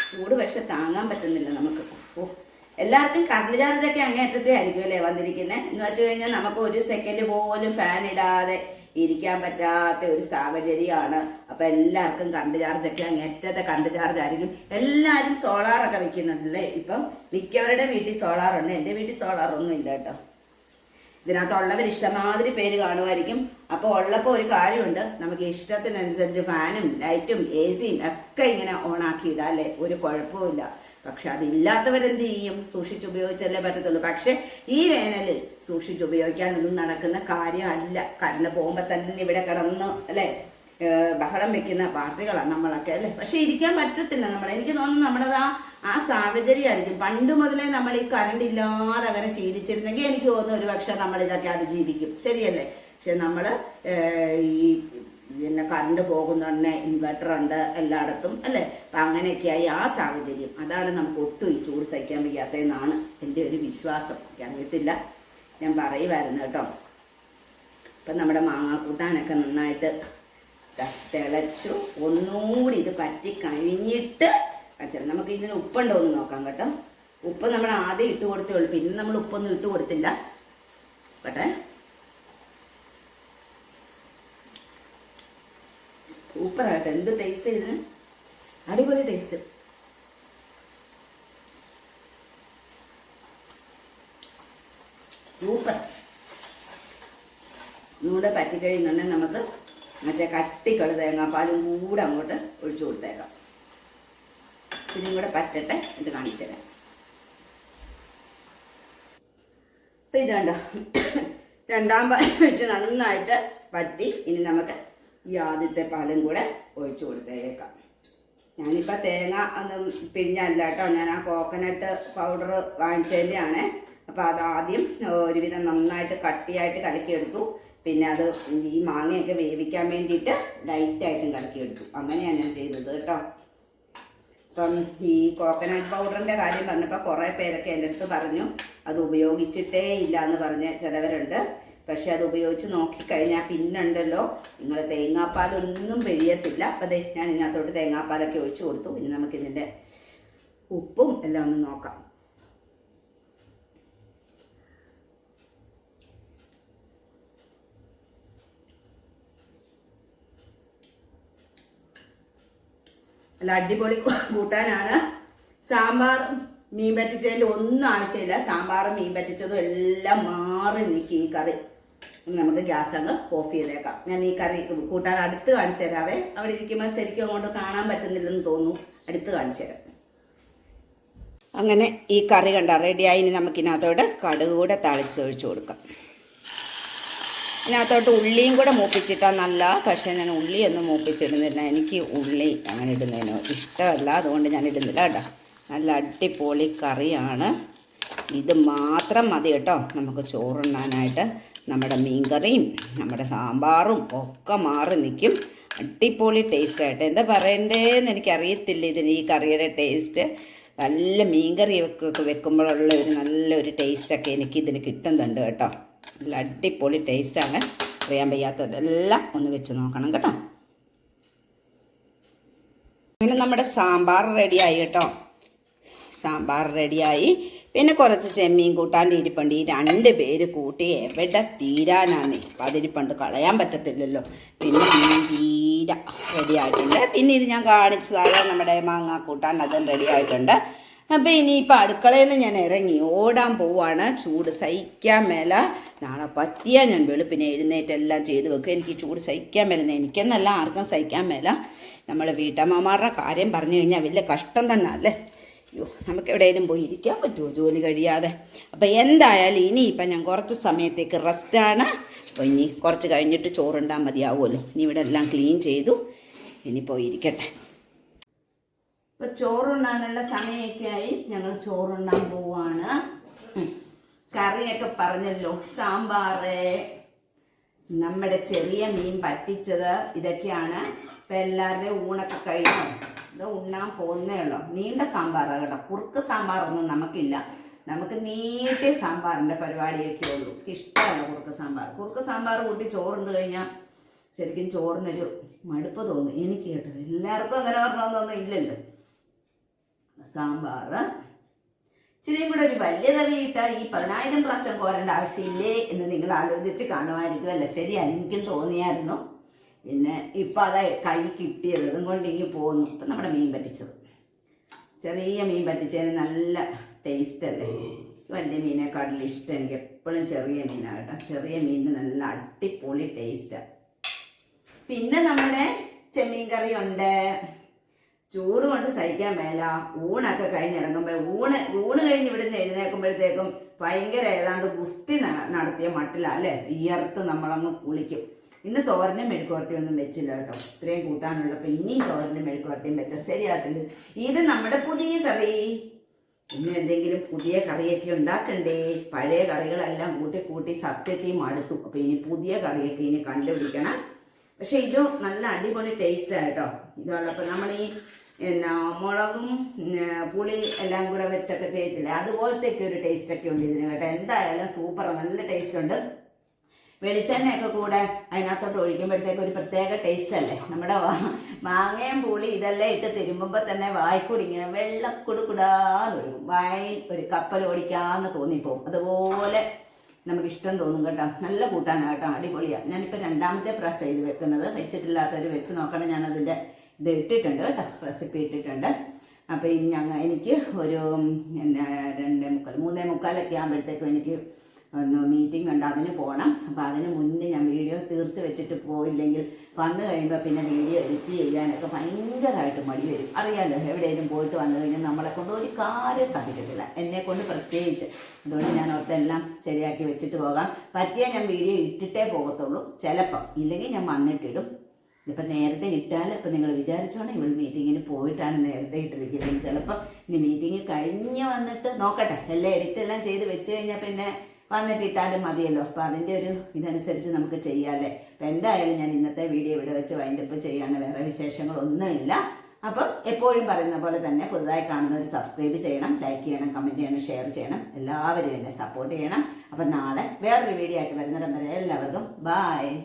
ചൂട് പക്ഷെ താങ്ങാൻ പറ്റുന്നില്ല നമുക്ക്. ഓ എല്ലാവർക്കും കറണ്ട് ചാർജൊക്കെ അങ്ങേറ്റത്തെ ആയിരിക്കും അല്ലേ? വന്നിരിക്കുന്നത് എന്ന് വെച്ച് കഴിഞ്ഞാൽ നമുക്ക് ഒരു സെക്കൻഡ് പോലും ഫാൻ ഇടാതെ ഇരിക്കാൻ പറ്റാത്ത ഒരു സാഹചര്യമാണ്. അപ്പൊ എല്ലാവർക്കും കണ്ട് ചാർജൊക്കെ അങ്ങേറ്റത്തെ കണ്ട് ചാർജ് ആയിരിക്കും. എല്ലാവരും സോളാറൊക്കെ വെക്കുന്നുണ്ടല്ലേ? ഇപ്പം മിക്കവരുടെ വീട്ടിൽ സോളാറുണ്ട് എന്റെ വീട്ടിൽ സോളാറൊന്നും ഇല്ല കേട്ടോ. ഇതിനകത്തുള്ളവർ ഇഷ്ടമാതിരി പേര് കാണുമായിരിക്കും. അപ്പോൾ ഉള്ളപ്പോൾ ഒരു കാര്യമുണ്ട്. നമുക്ക് ഇഷ്ടത്തിനനുസരിച്ച് ഫാനും ലൈറ്റും എ സിയും ഒക്കെ ഇങ്ങനെ ഓണാക്കി ഇടാം അല്ലേ? ഒരു കുഴപ്പമില്ല പക്ഷെ അതില്ലാത്തവരെന്ത് ചെയ്യും സൂക്ഷിച്ച് ഉപയോഗിച്ചല്ലേ പറ്റത്തുള്ളൂ. പക്ഷെ ഈ വേനലിൽ സൂക്ഷിച്ച് ഉപയോഗിക്കാനൊന്നും നടക്കുന്ന കാര്യമല്ല. കറണ്ട് പോകുമ്പോൾ തന്നെ ഇവിടെ കിടന്ന് അല്ലേ? ബഹളം വെക്കുന്ന പാർട്ടികളാണ് നമ്മളൊക്കെ അല്ലേ? പക്ഷെ ഇരിക്കാൻ പറ്റത്തില്ല നമ്മൾ എനിക്ക് തോന്നുന്നു നമ്മളത് ആ ആ സാഹചര്യമായിരിക്കും. പണ്ട് മുതലേ നമ്മൾ ഈ കറണ്ട് ഇല്ലാതെ അങ്ങനെ ശീലിച്ചിരുന്നെങ്കിൽ എനിക്ക് തോന്നുന്നു ഒരു പക്ഷെ നമ്മൾ ഇതൊക്കെ അതിജീവിക്കും. ശരിയല്ലേ? പക്ഷെ നമ്മൾ ഈ പിന്നെ കറണ്ട് പോകുന്നുണ്ട് ഇൻവെർട്ടർ ഉണ്ട് എല്ലായിടത്തും അല്ലേ? അപ്പം അങ്ങനെയൊക്കെയായി ആ സാഹചര്യം. അതാണ് നമുക്ക് ഒട്ടും ഈ ചൂട് സഹിക്കാൻ വയ്യാത്തതെന്നാണ് എന്റെ ഒരു വിശ്വാസം. അറിയത്തില്ല ഞാൻ പറയുമായിരുന്നു കേട്ടോ. ഇപ്പം നമ്മുടെ മാങ്ങാക്കൂട്ടാനൊക്കെ നന്നായിട്ട് തിളച്ചു. ഒന്നുകൂടി ഇത് പറ്റി കഴിഞ്ഞിട്ട് കാണിച്ചുതരാം നമുക്ക് ഇതിന് ഉപ്പുണ്ടോ എന്ന് നോക്കാം കേട്ടോ. ഉപ്പ് നമ്മൾ ആദ്യം ഇട്ട് കൊടുത്തേ ഉള്ളൂ. പിന്നെ നമ്മൾ ഉപ്പൊന്നും ഇട്ട് കൊടുത്തില്ല. കേട്ടെ സൂപ്പറായിട്ട്. എന്ത് ടേസ്റ്റ് ഇതിന് അടിപൊളി ടേസ്റ്റ് സൂപ്പർ. ഇന്നുകൂടെ പറ്റിക്കഴിയുന്നുണ്ടെങ്കിൽ നമുക്ക് മറ്റേ കട്ടിക്കൾ തേങ്ങാപ്പാലും കൂടെ അങ്ങോട്ട് ഒഴിച്ചു കൊടുത്തേക്കാം. ഇതും കൂടെ പറ്റട്ടെ ഇത് കാണിച്ചു തരാം. അപ്പം ഇതാണ്ടോ? രണ്ടാം പാൽ ഒഴിച്ച് നന്നായിട്ട് പറ്റി ഇനി നമുക്ക് ഈ ആദ്യത്തെ പാലും കൂടെ ഒഴിച്ചു കൊടുത്തേക്കാം. ഞാനിപ്പോൾ തേങ്ങ ഒന്നും പിഴിഞ്ഞല്ല കേട്ടോ. ഞാൻ ആ കോക്കനട്ട് പൗഡർ വാങ്ങിച്ചതിന്റെയാണ് അപ്പോൾ അത് ആദ്യം ഒരുവിധം നന്നായിട്ട് കട്ടിയായിട്ട് കലക്കിയെടുത്തു. പിന്നെ അത് ഈ മാങ്ങയൊക്കെ വേവിക്കാൻ വേണ്ടിയിട്ട് ലൈറ്റായിട്ടും കലക്കിയെടുത്തു. അങ്ങനെയാണ് ഞാൻ ചെയ്തത് കേട്ടോ. അപ്പം ഈ കോക്കനട്ട് പൗഡറിന്റെ കാര്യം പറഞ്ഞപ്പോൾ കുറേ പേരൊക്കെ എന്റെ അടുത്ത് പറഞ്ഞു അത് ഉപയോഗിച്ചിട്ടേ ഇല്ല എന്ന് പറഞ്ഞ ചിലവരുണ്ട്. പക്ഷെ അത് ഉപയോഗിച്ച് നോക്കിക്കഴിഞ്ഞാൽ പിന്നുണ്ടല്ലോ. നിങ്ങൾ തേങ്ങാപ്പാലൊന്നും പിഴിയത്തില്ല. അപ്പം അതെ ഞാൻ ഇതിനകത്തോട്ട് തേങ്ങാപ്പാലൊക്കെ ഒഴിച്ചു കൊടുത്തു. ഇനി നമുക്കിതിന്റെ ഉപ്പും എല്ലാം ഒന്ന് നോക്കാം. അല്ല അടിപൊളി കൂട്ടാനാണ്. സാമ്പാർ മീൻ പറ്റിച്ചതിന്റെ ഒന്നും ആവശ്യമില്ല. സാമ്പാറും മീൻ പറ്റിച്ചതും എല്ലാം മാറി നിൽക്കും ഈ കറി. നമുക്ക് ഗ്യാസ് അങ്ങ് ഓഫ് ചെയ്തേക്കാം. ഞാൻ ഈ കറി കൂട്ടാൻ അടുത്ത് കാണിച്ചു തരാവേ. അവിടെ ഇരിക്കുമ്പോൾ ശരിക്കും അങ്ങോട്ട് കാണാൻ പറ്റുന്നില്ലെന്ന് തോന്നുന്നു. അടുത്ത് കാണിച്ചു തരാം. അങ്ങനെ ഈ കറി കണ്ട റെഡിയായി. ഇനി നമുക്കിനകത്തോട്ട് കടുക് കൂടെ തളിച്ച് ഒഴിച്ചു കൊടുക്കാം. ഇതിനകത്തോട്ട് ഉള്ളിയും കൂടെ മൂപ്പിച്ചിട്ടാൽ നല്ല പക്ഷേ ഞാൻ ഉള്ളി ഉള്ളിയൊന്നും മൂപ്പിച്ചിടുന്നില്ല. എനിക്ക് ഉള്ളി അങ്ങനെ ഇടുന്നതിനോ ഇഷ്ടമല്ല. അതുകൊണ്ട് ഞാൻ ഇടുന്നില്ല കേട്ടോ. നല്ല അടിപൊളി കറിയാണ്. ഇത് മാത്രം മതി കേട്ടോ. നമുക്ക് ചോറുണ്ണാനായിട്ട്. നമ്മുടെ മീൻകറിയും നമ്മുടെ സാമ്പാറും ഒക്കെ മാറി നിൽക്കും. അടിപൊളി ടേസ്റ്റായിട്ട് എന്താ പറയണ്ടേന്ന് എനിക്കറിയത്തില്ല ഇതിന് ഈ കറിയുടെ ടേസ്റ്റ് നല്ല മീൻകറി ഒക്കെ വെക്കുമ്പോഴുള്ള ഒരു നല്ലൊരു ടേസ്റ്റൊക്കെ എനിക്ക് ഇതിന് കിട്ടുന്നുണ്ട് കേട്ടോ. നല്ല അടിപൊളി ടേസ്റ്റാണ് അറിയാൻ വയ്യാത്തവരെല്ലാം ഒന്ന് വെച്ച് നോക്കണം കേട്ടോ. അങ്ങനെ നമ്മുടെ സാമ്പാർ റെഡിയായി കേട്ടോ. സാമ്പാർ റെഡിയായി പിന്നെ കുറച്ച് ചെമ്മീൻ കൂട്ടാന്റെ ഇരിപ്പുണ്ട്. ഈ രണ്ട് പേര് കൂട്ടി എവിടെ തീരാനാണ് അതിരിപ്പണ്ട്. കളയാൻ പറ്റത്തില്ലല്ലോ. പിന്നെ തീര റെഡി ആയിട്ടുണ്ട് പിന്നെ ഇത് ഞാൻ കാണിച്ചതാണ് നമ്മുടെ മാങ്ങ കൂട്ടാൻ അതും റെഡി ആയിട്ടുണ്ട് അപ്പം ഇനിയിപ്പോൾ അടുക്കളയിൽ നിന്ന് ഞാൻ ഇറങ്ങി ഓടാൻ പോവാണ്. ചൂട് സഹിക്കാൻ മേല. നാളെ പറ്റിയാൽ ഞാൻ വെളുപ്പിനെ എഴുന്നേറ്റെല്ലാം ചെയ്ത് വെക്കും. എനിക്ക് ചൂട് സഹിക്കാൻ മേല. എനിക്കെന്നല്ല ആർക്കും സഹിക്കാൻ മേല. നമ്മൾ വീട്ടമ്മമാരുടെ കാര്യം പറഞ്ഞു കഴിഞ്ഞാൽ വലിയ കഷ്ടം തന്നെ അല്ലേ? അയ്യോ നമുക്ക് എവിടെയെങ്കിലും പോയി ഇരിക്കാൻ പറ്റുമോ? ജോലി കഴിയാതെ. അപ്പം എന്തായാലും ഇനിയിപ്പം ഞാൻ കുറച്ച് സമയത്തേക്ക് റെസ്റ്റാണ് അപ്പോൾ ഇനി കുറച്ച് കഴിഞ്ഞിട്ട് ചോറുണ്ടാൽ മതിയാവുമല്ലോ. ഇനി ഇവിടെ എല്ലാം ക്ലീൻ ചെയ്തു. ഇനി പോയിരിക്കട്ടെ ഇപ്പം ചോറുണ്ണാനുള്ള സമയമൊക്കെ ആയി. ഞങ്ങൾ ചോറുണ്ണാൻ പോവാണ്. കറിയൊക്കെ പറഞ്ഞല്ലോ. സാമ്പാർ നമ്മുടെ ചെറിയ മീൻ പറ്റിച്ചത് ഇതൊക്കെയാണ്. ഇപ്പം എല്ലാവരുടെയും ഊണൊക്കെ കഴിഞ്ഞു. ഇത് ഉണ്ണാൻ പോകുന്നേ ഉള്ളൂ. നീണ്ട സാമ്പാറാണ് കേട്ടോ കുറുക്ക് സാമ്പാറൊന്നും നമുക്കില്ല. നമുക്ക് നീട്ടിയ സാമ്പാറിന്റെ പരിപാടിയൊക്കെ ഉള്ളൂ. ഇഷ്ടമല്ല കുറുക്ക് സാമ്പാർ. കുറുക്ക് സാമ്പാർ കൂട്ടി ചോറുണ്ട് കഴിഞ്ഞാൽ ശരിക്കും ചോറിനൊരു മടുപ്പ് തോന്നും. എനിക്ക് കേട്ടോ. എല്ലാവർക്കും അങ്ങനെ പറഞ്ഞൊന്നും ഇല്ലല്ലോ. സാമ്പാർ ഇച്ചിരിയും കൂടെ ഒരു വലിയ തവി ഇട്ടാൽ ഈ പതിനായിരം പ്രാവശ്യം കോരേണ്ട ആവശ്യമില്ലേ എന്ന് നിങ്ങൾ ആലോചിച്ച് കാണുമായിരിക്കും കാണുമായിരിക്കുമല്ലോ. ശരിയാണ് എനിക്കും തോന്നിയായിരുന്നു. പിന്നെ ഇപ്പം അത് കൈ കിട്ടിയത്. അതും കൊണ്ട് ഇങ്ങനെ പോകുന്നു ഇപ്പം നമ്മുടെ മീൻ പറ്റിച്ചത്. ചെറിയ മീൻ പറ്റിച്ചതിന് നല്ല ടേസ്റ്റ് അല്ലേ? വലിയ മീനേക്കാട്ടിൽ ഇഷ്ടം എനിക്ക് എപ്പോഴും ചെറിയ മീനാകട്ടെ ചെറിയ മീനിന് നല്ല അടിപൊളി ടേസ്റ്റാണ് പിന്നെ നമ്മുടെ ചെമ്മീൻ കറി ഉണ്ട്. ചൂട് കൊണ്ട് സഹിക്കാൻ മേല. ഊണൊക്കെ കഴിഞ്ഞിറങ്ങുമ്പോൾ ഊണ് ഊണ് കഴിഞ്ഞ് ഇവിടുന്ന് എഴുന്നേൽക്കുമ്പോഴത്തേക്കും ഭയങ്കര ഏതാണ്ട് ഗുസ്തി നടത്തിയ മട്ടിലാണ് അല്ലേ? വിയർത്ത് നമ്മളങ്ങ് കുളിക്കും. ഇന്ന് തോരനും മെഴുക്കുവരട്ടിയും ഒന്നും വെച്ചില്ല കേട്ടോ. ഇത്രയും കൂട്ടാനുള്ളപ്പോൾ ഇനിയും തോരനും മെഴുക്കുവരട്ടിയും വെച്ച ശരിയാകത്തില്ല. ഇത് നമ്മുടെ പുതിയ കറി. ഇനി എന്തെങ്കിലും പുതിയ കറിയൊക്കെ ഉണ്ടാക്കണ്ടേ? പഴയ കറികളെല്ലാം കൂട്ടി കൂട്ടി സത്യത്തെയും അടുത്തു. അപ്പോൾ ഇനി പുതിയ കറിയൊക്കെ ഇനി കണ്ടുപിടിക്കണം. പക്ഷേ ഇത് നല്ല അടിപൊളി ടേസ്റ്റാണ് കേട്ടോ. ഇതുള്ളപ്പോൾ നമ്മൾ ഈ എന്നാ മുളകും പുളി എല്ലാം കൂടെ വെച്ചൊക്കെ ചെയ്യത്തില്ലേ? അതുപോലത്തെയൊക്കെ ഒരു ടേസ്റ്റ് ഒക്കെ ഉണ്ട് ഇതിന് കേട്ടോ. എന്തായാലും സൂപ്പർ നല്ല ടേസ്റ്റ് ഉണ്ട്. വെളിച്ചെണ്ണയൊക്കെ കൂടെ അതിനകത്തോട്ട് ഒഴിക്കുമ്പോഴത്തേക്ക് ഒരു പ്രത്യേക ടേസ്റ്റ് അല്ലേ? നമ്മുടെ മാങ്ങയും പൂളി ഇതെല്ലാം ഇട്ട് തിരുമ്പുമ്പോൾ തന്നെ വായ്ക്കൂടി ഇങ്ങനെ വെള്ളക്കുടുക്കുടാന്ന് ഒഴുകും. വായിൽ ഒരു കപ്പൽ ഓടിക്കാന്ന് തോന്നിപ്പോവും. അതുപോലെ നമുക്ക് ഇഷ്ടം തോന്നും കേട്ടോ. നല്ല കൂട്ടാനാണ് കേട്ടോ. അടിപൊളിയാണ് ഞാനിപ്പോൾ രണ്ടാമത്തെ പ്രാവശ്യം ഇത് വെക്കുന്നത്. വെച്ചിട്ടില്ലാത്തവർ വെച്ച് നോക്കണം. ഞാനതിന്റെ ഇത് ഇട്ടിട്ടുണ്ട് കേട്ടോ. റെസിപ്പി ഇട്ടിട്ടുണ്ട്. അപ്പോൾ ഇനി ഞങ്ങൾ എനിക്ക് ഒരു രണ്ടേ മുക്കാൽ മൂന്നേ മുക്കാലൊക്കെ ആകുമ്പോഴത്തേക്കും എനിക്ക് ഒന്ന് മീറ്റിംഗ് ഉണ്ട് അതിന് പോകണം അപ്പോൾ അതിന് മുന്നേ ഞാൻ വീഡിയോ തീർത്ത് വെച്ചിട്ട് പോയില്ലെങ്കിൽ വന്നു കഴിയുമ്പോൾ പിന്നെ വീഡിയോ എഡിറ്റ് ചെയ്യാനൊക്കെ ഭയങ്കരമായിട്ട് മടി വരും. അറിയാലോ എവിടെയെങ്കിലും പോയിട്ട് വന്നു കഴിഞ്ഞാൽ നമ്മളെ കൊണ്ട് ഒരു കാര്യം സാധിക്കത്തില്ല. എന്നെ കൊണ്ട് പ്രത്യേകിച്ച്. അതുകൊണ്ട് ഞാൻ ഓർത്തെല്ലാം ശരിയാക്കി വെച്ചിട്ട് പോകാം. പറ്റിയാൽ ഞാൻ വീഡിയോ ഇട്ടിട്ടേ പോകത്തുള്ളൂ. ചിലപ്പം. ഇല്ലെങ്കിൽ ഞാൻ വന്നിട്ടിടും. ഇപ്പം നേരത്തെ ഇട്ടാൽ ഇപ്പം നിങ്ങൾ വിചാരിച്ചോണം ഇവൾ മീറ്റിങ്ങിന് പോയിട്ടാണ് നേരത്തെ ഇട്ടിരിക്കുന്നത്. ചിലപ്പം ഇനി മീറ്റിംഗ് കഴിഞ്ഞ് വന്നിട്ട് നോക്കട്ടെ. എല്ലാം എഡിറ്റ് എല്ലാം ചെയ്ത് വെച്ച് കഴിഞ്ഞാൽ പിന്നെ വന്നിട്ട് ഇട്ടാലും മതിയല്ലോ. അപ്പം അതിന്റെ ഒരു ഇതനുസരിച്ച് നമുക്ക് ചെയ്യാമല്ലേ അപ്പം എന്തായാലും ഞാൻ ഇന്നത്തെ വീഡിയോ ഇവിടെ വെച്ച് വൈൻഡപ്പ് ചെയ്യാണ്. വേറെ വിശേഷങ്ങളൊന്നുമില്ല. അപ്പം എപ്പോഴും പറയുന്ന പോലെ തന്നെ പുതുതായി കാണുന്നവർ സബ്സ്ക്രൈബ് ചെയ്യണം ലൈക്ക് ചെയ്യണം കമന്റ് ചെയ്യണം ഷെയർ ചെയ്യണം. എല്ലാവരും എന്നെ സപ്പോർട്ട് ചെയ്യണം. അപ്പം നാളെ വേറൊരു വീഡിയോ ആയിട്ട് വരുന്നിടം വരെ എല്ലാവർക്കും ബായ്